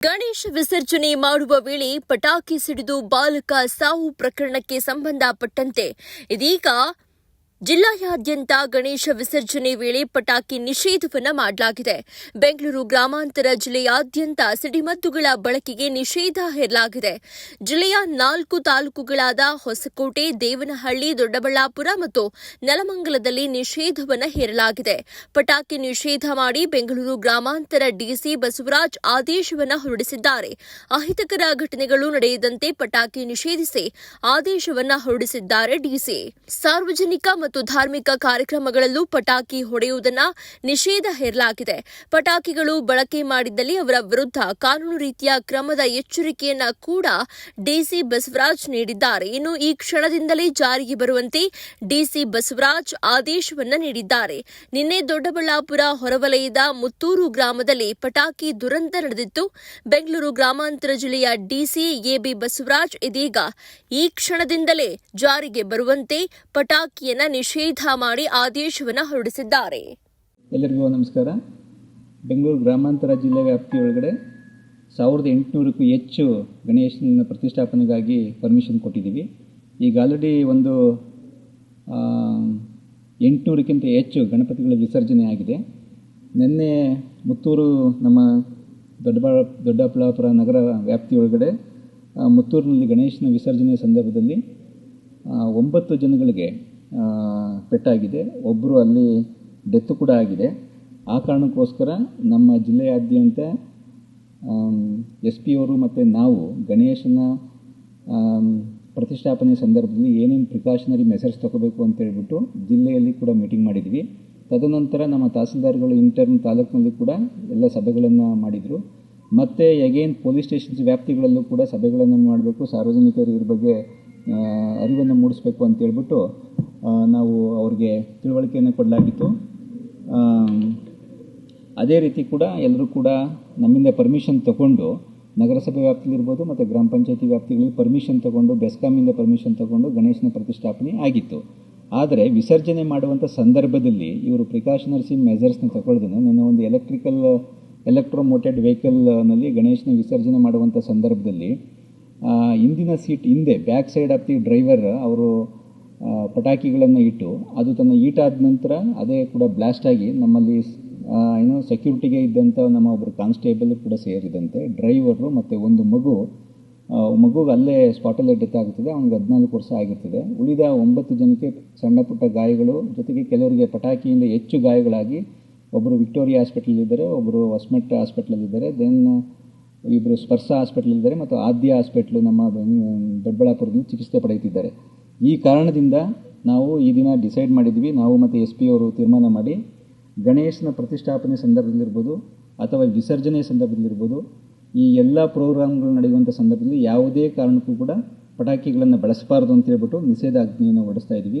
ಗಣೇಶ ವಿಸರ್ಜನೆ ಮಾಡುವ ವೇಳೆ ಪಟಾಕಿ ಸಿಡಿದು ಬಾಲಕ ಸಾವು ಪ್ರಕರಣಕ್ಕೆ ಸಂಬಂಧಪಟ್ಟಂತೆ ಇದೀಗ ಜಿಲ್ಲೆಯಾದ್ಯಂತ ಗಣೇಶ ವಿಸರ್ಜನೆ ವೇಳೆ ಪಟಾಕಿ ನಿಷೇಧವನ್ನ ಮಾಡಲಾಗಿದೆ. ಬೆಂಗಳೂರು ಗ್ರಾಮಾಂತರ ಜಿಲ್ಲೆಯಾದ್ಯಂತ ಸಿಡಿಮದ್ದುಗಳ ಬಳಕೆಗೆ ನಿಷೇಧ ಹೇರಲಾಗಿದೆ. ಜಿಲ್ಲೆಯ ನಾಲ್ಕು ತಾಲೂಕುಗಳಾದ ಹೊಸಕೋಟೆ, ದೇವನಹಳ್ಳಿ, ದೊಡ್ಡಬಳ್ಳಾಪುರ ಮತ್ತು ನೆಲಮಂಗಲದಲ್ಲಿ ನಿಷೇಧವನ್ನ ಹೇರಲಾಗಿದೆ. ಪಟಾಕಿ ನಿಷೇಧ ಮಾಡಿ ಬೆಂಗಳೂರು ಗ್ರಾಮಾಂತರ ಡಿಸಿ ಬಸವರಾಜ್ ಆದೇಶವನ್ನ ಹೊರಡಿಸಿದ್ದಾರೆ. ಅಹಿತಕರ ಘಟನೆಗಳು ನಡೆಯದಂತೆ ಪಟಾಕಿ ನಿಷೇಧಿಸಿ ಆದೇಶವನ್ನ ಹೊರಡಿಸಿದ್ದಾರೆ ಡಿಸಿ. ಸಾರ್ವಜನಿಕ ಮತ್ತು ಧಾರ್ಮಿಕ ಕಾರ್ಯಕ್ರಮಗಳಲ್ಲೂ ಪಟಾಕಿ ಹೊಡೆಯುವುದನ್ನ ನಿಷೇಧ ಹೇರಲಾಗಿದೆ. ಪಟಾಕಿಗಳು ಬಳಕೆ ಮಾಡಿದ್ದಲ್ಲಿ ಅವರ ವಿರುದ್ಧ ಕಾನೂನು ರೀತಿಯ ಕ್ರಮದ ಎಚ್ಚರಿಕೆಯನ್ನ ಕೂಡ ಡಿಸಿ ಬಸವರಾಜ್ ನೀಡಿದ್ದಾರೆ. ಇನ್ನು ಈ ಕ್ಷಣದಿಂದಲೇ ಜಾರಿಗೆ ಬರುವಂತೆ ಡಿಸಿ ಬಸವರಾಜ್ ಆದೇಶವನ್ನ ನೀಡಿದ್ದಾರೆ. ನಿನ್ನೆ ದೊಡ್ಡಬಳ್ಳಾಪುರ ಹೊರವಲಯದ ಮುತ್ತೂರು ಗ್ರಾಮದಲ್ಲಿ ಪಟಾಕಿ ದುರಂತ ನಡೆದಿತ್ತು. ಬೆಂಗಳೂರು ಗ್ರಾಮಾಂತರ ಜಿಲ್ಲೆಯ ಡಿಸಿ ಎಬಿ ಬಸವರಾಜ್ ಇದೀಗ ಈ ಕ್ಷಣದಿಂದಲೇ ಜಾರಿಗೆ ಬರುವಂತೆ ಪಟಾಕಿಯನ್ನ ನಿಷೇಧ ಮಾಡಿ ಆದೇಶವನ್ನು ಹೊರಡಿಸಿದ್ದಾರೆ. ಎಲ್ಲರಿಗೂ ನಮಸ್ಕಾರ. ಬೆಂಗಳೂರು ಗ್ರಾಮಾಂತರ ಜಿಲ್ಲೆ ವ್ಯಾಪ್ತಿಯೊಳಗಡೆ ಸಾವಿರದ ಎಂಟುನೂರಕ್ಕೂ ಹೆಚ್ಚು ಗಣೇಶನ ಪ್ರತಿಷ್ಠಾಪನೆಗಾಗಿ ಪರ್ಮಿಷನ್ ಕೊಟ್ಟಿದ್ದೀವಿ. ಈಗ ಆಲ್ರೆಡಿ ಒಂದು ಎಂಟುನೂರಕ್ಕಿಂತ ಹೆಚ್ಚು ಗಣಪತಿಗಳ ವಿಸರ್ಜನೆ ಆಗಿದೆ. ನಿನ್ನೆ ಮುತ್ತೂರು ನಮ್ಮ ದೊಡ್ಡಬಳ ದೊಡ್ಡಬಳ್ಳಾಪುರ ನಗರ ವ್ಯಾಪ್ತಿಯೊಳಗಡೆ ಮುತ್ತೂರಿನಲ್ಲಿ ಗಣೇಶನ ವಿಸರ್ಜನೆ ಸಂದರ್ಭದಲ್ಲಿ ಒಂಬತ್ತು ಜನಗಳಿಗೆ ಪೆಟ್ಟಾಗಿದೆ. ಒಬ್ಬರು ಅಲ್ಲಿ ಡೆತ್ ಕೂಡ ಆಗಿದೆ. ಆ ಕಾರಣಕ್ಕೋಸ್ಕರ ನಮ್ಮ ಜಿಲ್ಲೆಯಾದ್ಯಂತ ಎಸ್ ಪಿ ಅವರು ಮತ್ತು ನಾವು ಗಣೇಶನ ಪ್ರತಿಷ್ಠಾಪನೆ ಸಂದರ್ಭದಲ್ಲಿ ಏನೇನು ಪ್ರಿಕಾಷನರಿ ಮೆಸರ್ಸ್ ತೊಗೋಬೇಕು ಅಂತ ಹೇಳ್ಬಿಟ್ಟು ಜಿಲ್ಲೆಯಲ್ಲಿ ಕೂಡ ಮೀಟಿಂಗ್ ಮಾಡಿದ್ವಿ. ತದನಂತರ ನಮ್ಮ ತಹಸೀಲ್ದಾರ್ಗಳು ಇಂಟರ್ನ್ ತಾಲೂಕಿನಲ್ಲಿ ಕೂಡ ಎಲ್ಲ ಸಭೆಗಳನ್ನು ಮಾಡಿದರು. ಮತ್ತು ಎಗೇನ್ ಪೊಲೀಸ್ ಸ್ಟೇಷನ್ಸ್ ವ್ಯಾಪ್ತಿಗಳಲ್ಲೂ ಕೂಡ ಸಭೆಗಳನ್ನು ಮಾಡಬೇಕು ಸಾರ್ವಜನಿಕರು ಇದ್ರ ಬಗ್ಗೆ ಅರಿವನ್ನು ಮೂಡಿಸ್ಬೇಕು ಅಂತ ಹೇಳ್ಬಿಟ್ಟು ಆ, ನಾವು ಅವ್ರಿಗೆ ತಿಳುವಳಿಕೆಯನ್ನು ಕೊಡಲಾಗಿತ್ತು. ಅದೇ ರೀತಿ ಕೂಡ ಎಲ್ಲರೂ ಕೂಡ ನಮ್ಮಿಂದ ಪರ್ಮಿಷನ್ ತಗೊಂಡು ನಗರಸಭೆ ವ್ಯಾಪ್ತಿಲಿರ್ಬೋದು ಮತ್ತು ಗ್ರಾಮ ಪಂಚಾಯತಿ ವ್ಯಾಪ್ತಿಗಳಿಗೆ ಪರ್ಮಿಷನ್ ತಗೊಂಡು ಬೆಸ್ಕಾಮಿಂದ ಪರ್ಮಿಷನ್ ತಗೊಂಡು ಗಣೇಶನ ಪ್ರತಿಷ್ಠಾಪನೆ ಆಗಿತ್ತು. ಆದರೆ ವಿಸರ್ಜನೆ ಮಾಡುವಂಥ ಸಂದರ್ಭದಲ್ಲಿ ಇವರು ಪ್ರಿಕಾಷನರ್ಸಿ ಮೆಜರ್ಸ್ನ ತಗೊಳ್ದೇನೆ. ನನ್ನ ಒಂದು ಎಲೆಕ್ಟ್ರಿಕಲ್ ಎಲೆಕ್ಟ್ರೋಮೋಟೆಡ್ ವೆಹಿಕಲ್ನಲ್ಲಿ ಗಣೇಶನ ವಿಸರ್ಜನೆ ಮಾಡುವಂಥ ಸಂದರ್ಭದಲ್ಲಿ ಇಂದಿನ ಸೀಟ್ ಹಿಂದೆ back side of the driver ಅವರು ಪಟಾಕಿಗಳನ್ನು ಇಟ್ಟು ಅದು ತನ್ನ ಈಟಾದ ನಂತರ ಅದೇ ಕೂಡ ಬ್ಲಾಸ್ಟ್ ಆಗಿ ನಮ್ಮಲ್ಲಿ ಏನು ಸೆಕ್ಯೂರಿಟಿಗೆ ಇದ್ದಂಥ ನಮ್ಮ ಒಬ್ಬರು ಕಾನ್ಸ್ಟೇಬಲ್ ಕೂಡ ಸೇರಿದಂತೆ ಡ್ರೈವರು ಮತ್ತು ಒಂದು ಮಗು ಮಗುಗೆ ಅಲ್ಲೇ ಸ್ಪಾಟಲ್ಲೇ ಡೆತ್ ಆಗುತ್ತದೆ. ಅವ್ನಿಗೆ ಹದಿನಾಲ್ಕು ವರ್ಷ ಆಗಿರ್ತದೆ. ಉಳಿದ ಒಂಬತ್ತು ಜನಕ್ಕೆ ಸಣ್ಣ ಪುಟ್ಟ ಗಾಯಗಳು, ಜೊತೆಗೆ ಕೆಲವರಿಗೆ ಪಟಾಕಿಯಿಂದ ಹೆಚ್ಚು ಗಾಯಗಳಾಗಿ ಒಬ್ಬರು ವಿಕ್ಟೋರಿಯಾ ಹಾಸ್ಪಿಟ್ಲಲ್ಲಿದ್ದಾರೆ ಒಬ್ಬರು ಹೊಸ್ಮೆಟ್ ಹಾಸ್ಪಿಟ್ಲಲ್ಲಿದ್ದಾರೆ ದೆನ್ ಇಬ್ಬರು ಸ್ಪರ್ಶ ಹಾಸ್ಪಿಟ್ಲಲ್ಲಿದ್ದಾರೆ ಮತ್ತು ಆದ್ಯ ಹಾಸ್ಪಿಟ್ಲು ನಮ್ಮ ದೊಡ್ಡಬಳ್ಳಾಪುರದಲ್ಲಿ ಚಿಕಿತ್ಸೆ ಪಡೆಯುತ್ತಿದ್ದಾರೆ. ಈ ಕಾರಣದಿಂದ ನಾವು ಈ ದಿನ ಡಿಸೈಡ್ ಮಾಡಿದ್ವಿ, ನಾವು ಮತ್ತು ಎಸ್ ಪಿ ಅವರು ತೀರ್ಮಾನ ಮಾಡಿ, ಗಣೇಶನ ಪ್ರತಿಷ್ಠಾಪನೆ ಸಂದರ್ಭದಲ್ಲಿರ್ಬೋದು ಅಥವಾ ವಿಸರ್ಜನೆ ಸಂದರ್ಭದಲ್ಲಿರ್ಬೋದು ಈ ಎಲ್ಲ ಪ್ರೋಗ್ರಾಮ್ಗಳು ನಡೆಯುವಂಥ ಸಂದರ್ಭದಲ್ಲಿ ಯಾವುದೇ ಕಾರಣಕ್ಕೂ ಕೂಡ ಪಟಾಕಿಗಳನ್ನು ಬಳಸಬಾರ್ದು ಅಂತ ಹೇಳ್ಬಿಟ್ಟು ನಿಷೇಧಾಜ್ಞೆಯನ್ನು ಹೊರಡಿಸ್ತಾ ಇದ್ವಿ.